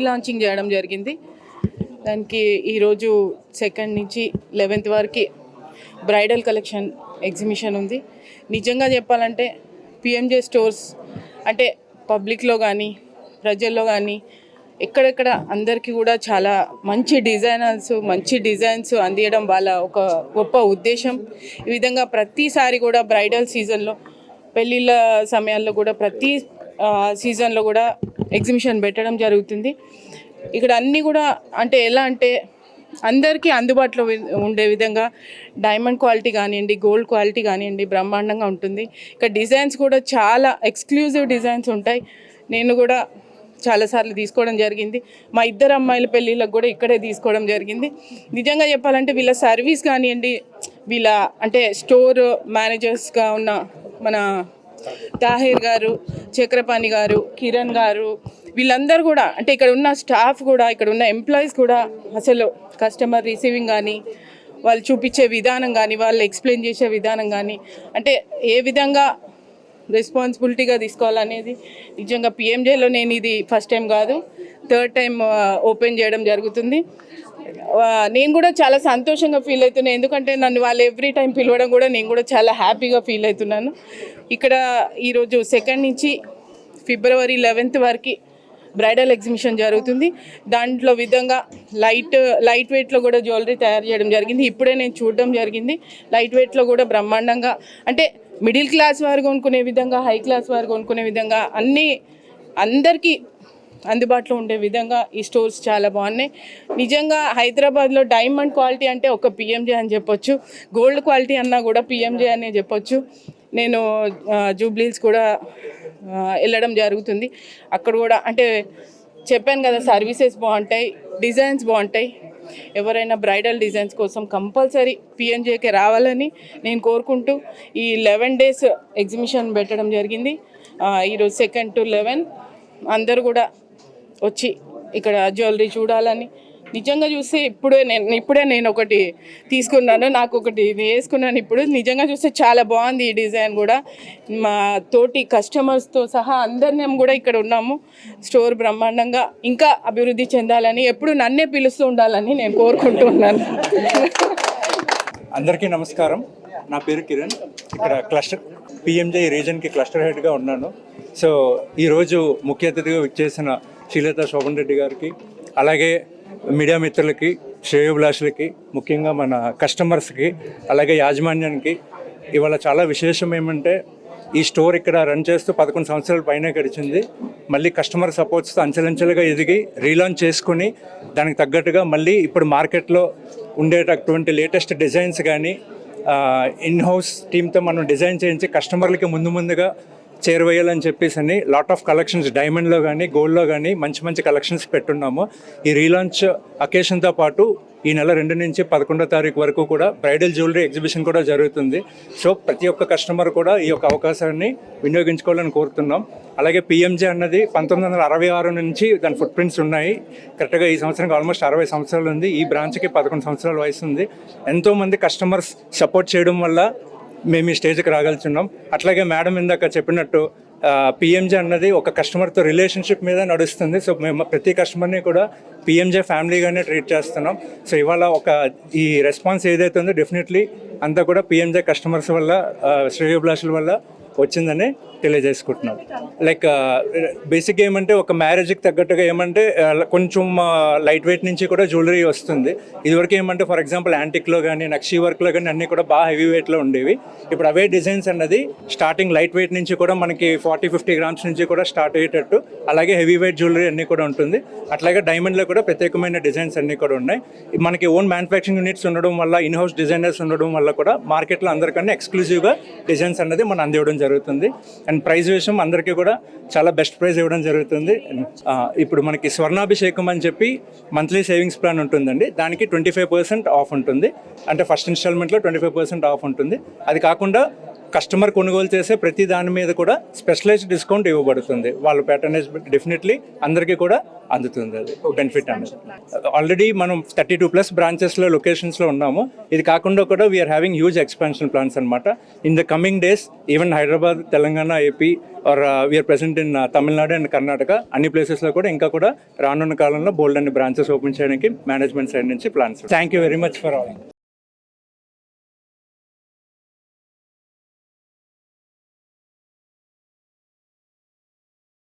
రీలాంచింగ్ చేయడం జరిగింది. దానికి ఈరోజు సెకండ్ నుంచి లెవెన్త్ వరకు బ్రైడల్ కలెక్షన్ ఎగ్జిబిషన్ ఉంది. నిజంగా చెప్పాలంటే పిఎంజే స్టోర్స్ అంటే పబ్లిక్లో కానీ ప్రజల్లో కానీ ఎక్కడెక్కడ అందరికీ కూడా చాలా మంచి డిజైనర్స్ మంచి డిజైన్స్ అందియడం వాళ్ళ ఒక గొప్ప ఉద్దేశం. ఈ విధంగా ప్రతిసారి కూడా బ్రైడల్ సీజన్లో పెళ్ళిళ్ళ సమయాల్లో కూడా ప్రతి సీజన్లో కూడా ఎగ్జిబిషన్ పెట్టడం జరుగుతుంది. ఇక్కడ అన్నీ కూడా అంటే ఎలా అంటే అందరికీ అందుబాటులో వి- ఉండే విధంగా డైమండ్ క్వాలిటీ కానివ్వండి గోల్డ్ క్వాలిటీ కానివ్వండి బ్రహ్మాండంగా ఉంటుంది. ఇక్కడ డిజైన్స్ కూడా చాలా ఎక్స్క్లూజివ్ డిజైన్స్ ఉంటాయి. నేను కూడా చాలాసార్లు తీసుకోవడం జరిగింది. మా ఇద్దరు అమ్మాయిల పెళ్ళిళ్ళకి కూడా ఇక్కడే తీసుకోవడం జరిగింది. నిజంగా చెప్పాలంటే వీళ్ళ సర్వీస్ కానివ్వండి వీళ్ళ అంటే స్టోర్ మేనేజర్స్గా ఉన్న మన తాహిర్ గారు చక్రపాణి గారు కిరణ్ గారు వీళ్ళందరూ కూడా అంటే ఇక్కడ ఉన్న స్టాఫ్ కూడా ఇక్కడ ఉన్న ఎంప్లాయీస్ కూడా అసలు కస్టమర్ రిసీవింగ్ కానీ వాళ్ళు చూపించే విధానం కానీ వాళ్ళు ఎక్స్ప్లెయిన్ చేసే విధానం కానీ అంటే ఏ విధంగా రెస్పాన్సిబిలిటీగా తీసుకోవాలనేది నిజంగా పిఎంజేలో నేను ఇది ఫస్ట్ టైం కాదు థర్డ్ టైం ఓపెన్ చేయడం జరుగుతుంది. నేను కూడా చాలా సంతోషంగా ఫీల్ అవుతున్నాను. ఎందుకంటే నన్ను వాళ్ళు ఎవ్రీ టైం పిలవడం కూడా నేను కూడా చాలా హ్యాపీగా ఫీల్ అవుతున్నాను. ఇక్కడ ఈరోజు సెకండ్ నుంచి ఫిబ్రవరి లెవెన్త్ వరకు బ్రైడల్ ఎగ్జిబిషన్ జరుగుతుంది. దాంట్లో విధంగా లైట్ లైట్ వెయిట్లో కూడా జ్యువెలరీ తయారు చేయడం జరిగింది. ఇప్పుడే నేను చూడడం జరిగింది. లైట్ వెయిట్లో కూడా బ్రహ్మాండంగా అంటే మిడిల్ క్లాస్ వారు కొనుక్కునే విధంగా హై క్లాస్ వారు కొనుక్కునే విధంగా అన్నీ అందరికీ అందుబాటులో ఉండే విధంగా ఈ స్టోర్స్ చాలా బాగున్నాయి. నిజంగా హైదరాబాద్లో డైమండ్ క్వాలిటీ అంటే ఒక పిఎంజే అని చెప్పొచ్చు. గోల్డ్ క్వాలిటీ అన్నా కూడా పిఎంజే అనే చెప్పొచ్చు. నేను జూబ్లీస్ కూడా వెళ్ళడం జరుగుతుంది. అక్కడ కూడా అంటే చెప్పాను కదా సర్వీసెస్ బాగుంటాయి డిజైన్స్ బాగుంటాయి. ఎవరైనా బ్రైడల్ డిజైన్స్ కోసం కంపల్సరీ పిఎంజేకి రావాలని నేను కోరుకుంటూ ఈ లెవెన్ డేస్ ఎగ్జిబిషన్ పెట్టడం జరిగింది. ఈరోజు సెకండ్ టు లెవెన్. అందరూ కూడా వచ్చి ఇక్కడ జ్యువెలరీ చూడాలని. నిజంగా చూస్తే ఇప్పుడే నేను ఇప్పుడే నేను ఒకటి తీసుకున్నాను నాకు ఒకటి వేసుకున్నాను. ఇప్పుడు నిజంగా చూస్తే చాలా బాగుంది ఈ డిజైన్ కూడా. మా తోటి కస్టమర్స్తో సహా అందరినీ కూడా ఇక్కడ ఉన్నాము. స్టోర్ బ్రహ్మాండంగా ఇంకా అభివృద్ధి చెందాలని ఎప్పుడు నన్నే పిలుస్తూ ఉండాలని నేను కోరుకుంటున్నాను. అందరికీ నమస్కారం. నా పేరు కిరణ్. ఇక్కడ క్లస్టర్ పిఎంజే రీజన్కి క్లస్టర్ హెడ్గా ఉన్నాను. సో ఈరోజు ముఖ్య అతిథిగా విచ్చేసిన శ్రీలత శోభన్ రెడ్డి గారికి అలాగే మీడియా మిత్రులకి శ్రేయోభిలాషులకి ముఖ్యంగా మన కస్టమర్స్కి అలాగే యాజమాన్యానికి ఇవాళ చాలా విశేషం ఏమంటే ఈ స్టోర్ ఇక్కడ రన్ చేస్తూ పదకొండు సంవత్సరాల పైన గడిచింది. మళ్ళీ కస్టమర్ సపోర్ట్స్తో అంచెలంచెలుగా ఎదిగి రీలాంచ్ చేసుకుని దానికి తగ్గట్టుగా మళ్ళీ ఇప్పుడు మార్కెట్లో ఉండేటటువంటి లేటెస్ట్ డిజైన్స్ కానీ ఇన్ హౌస్ టీమ్తో మనం డిజైన్ చేయించి కస్టమర్లకి ముందు ముందుగా చేరువేయాలని చెప్పేసి అని లాట్ ఆఫ్ కలెక్షన్స్ డైమండ్లో కానీ గోల్డ్లో కానీ మంచి మంచి కలెక్షన్స్ పెట్టున్నాము. ఈ రీలాంచ్ అకేషన్తో పాటు ఈ నెల రెండు నుంచి పదకొండో తారీఖు వరకు కూడా బ్రైడల్ జ్యువెలరీ ఎగ్జిబిషన్ కూడా జరుగుతుంది. సో ప్రతి ఒక్క కస్టమర్ కూడా ఈ యొక్క అవకాశాన్ని వినియోగించుకోవాలని కోరుతున్నాం. అలాగే పిఎంజే అన్నది పంతొమ్మిది వందల అరవై ఆరు నుంచి దాని ఫుట్ ప్రింట్స్ ఉన్నాయి కరెక్ట్గా ఈ సంవత్సరానికి ఆల్మోస్ట్ అరవై సంవత్సరాలు ఉంది. ఈ బ్రాంచ్కి పదకొండు సంవత్సరాల వయసు ఉంది. ఎంతోమంది కస్టమర్స్ సపోర్ట్ చేయడం వల్ల మేము ఈ స్టేజ్కి రాగలుగుతున్నాం అట్లాగే మేడం ఇందాక చెప్పినట్టు పిఎంజే అన్నది ఒక కస్టమర్తో రిలేషన్షిప్ మీద నడుస్తుంది. సో మేము ప్రతి కస్టమర్ని కూడా పిఎంజే ఫ్యామిలీగానే ట్రీట్ చేస్తున్నాం. సో ఇవాళ ఒక ఈ రెస్పాన్స్ ఏదైతే ఉందో డెఫినెట్లీ అంతా కూడా పిఎంజే కస్టమర్స్ వల్ల శ్రేయోభిలాషుల వల్ల వచ్చిందని తెలియజేసుకుంటున్నాం. లైక్ బేసిక్ uh, ఏమంటే ఒక మ్యారేజ్కి తగ్గట్టుగా ఏమంటే uh, కొంచెం uh, లైట్ వెయిట్ నుంచి కూడా జ్యువెలరీ వస్తుంది. ఇదివరకు ఏమంటే ఫర్ ఎగ్జాంపుల్ యాంటిక్లో కానీ నక్షీ వర్క్లో కానీ అన్నీ కూడా బాగా హెవీ వెయిట్లో ఉండేవి. ఇప్పుడు అవే డిజైన్స్ అన్నది స్టార్టింగ్ లైట్ వెయిట్ నుంచి కూడా మనకి ఫార్టీ ఫిఫ్టీ గ్రామ్స్ నుంచి కూడా స్టార్ట్ అయ్యేటట్టు అలాగే హెవీ వెయిట్ జ్యువెలరీ అన్నీ కూడా ఉంటుంది. అట్లాగే డైమండ్లో కూడా ప్రత్యేకమైన డిజైన్స్ అన్నీ కూడా ఉన్నాయి. మనకి ఓన్ మ్యానుఫ్యాక్చరింగ్ యూనిట్స్ ఉండడం వల్ల ఇన్హౌస్ డిజైనర్స్ ఉండడం వల్ల కూడా మార్కెట్లో అందరికన్నా ఎక్స్క్లూజివ్గా డిజైన్స్ అన్నది మనం అందివ్వడం జరుగుతుంది. అండ్ ప్రైజ్ విషయం అందరికీ కూడా చాలా బెస్ట్ ప్రైజ్ ఇవ్వడం జరుగుతుంది. ఇప్పుడు మనకి స్వర్ణాభిషేకం అని చెప్పి మంత్లీ సేవింగ్స్ ప్లాన్ ఉంటుందండి. దానికి ట్వంటీ ఫైవ్ పర్సెంట్ ఆఫ్ ఉంటుంది. అంటే ఫస్ట్ ఇన్స్టాల్మెంట్లో ట్వంటీ ఫైవ్ పర్సెంట్ ఆఫ్ ఉంటుంది. అది కాకుండా కస్టమర్ కొనుగోలు చేసే ప్రతి దాని మీద కూడా స్పెషలైజ్డ్ డిస్కౌంట్ ఇవ్వబడుతుంది. వాళ్ళ ప్యాటర్నేజ్ డెఫినెట్లీ అందరికీ కూడా అందుతుంది అది. బెనిఫిట్ అనేది. ఆల్రెడీ మనం థర్టీ టూ ప్లస్ బ్రాంచెస్లో లొకేషన్స్లో ఉన్నాము. ఇది కాకుండా కూడా we're having huge expansion plans అనమాట in the coming days even Hyderabad Telangana AP are we're present in Tamil Nadu and Karnataka అన్ని ప్లేసెస్లో కూడా ఇంకా కూడా రానున్న కాలంలో బోల్డ్ అన్ని బ్రాంచెస్ ఓపెన్ చేయడానికి మేనేజ్మెంట్ సైడ్ నుంచి plans thank you very much for all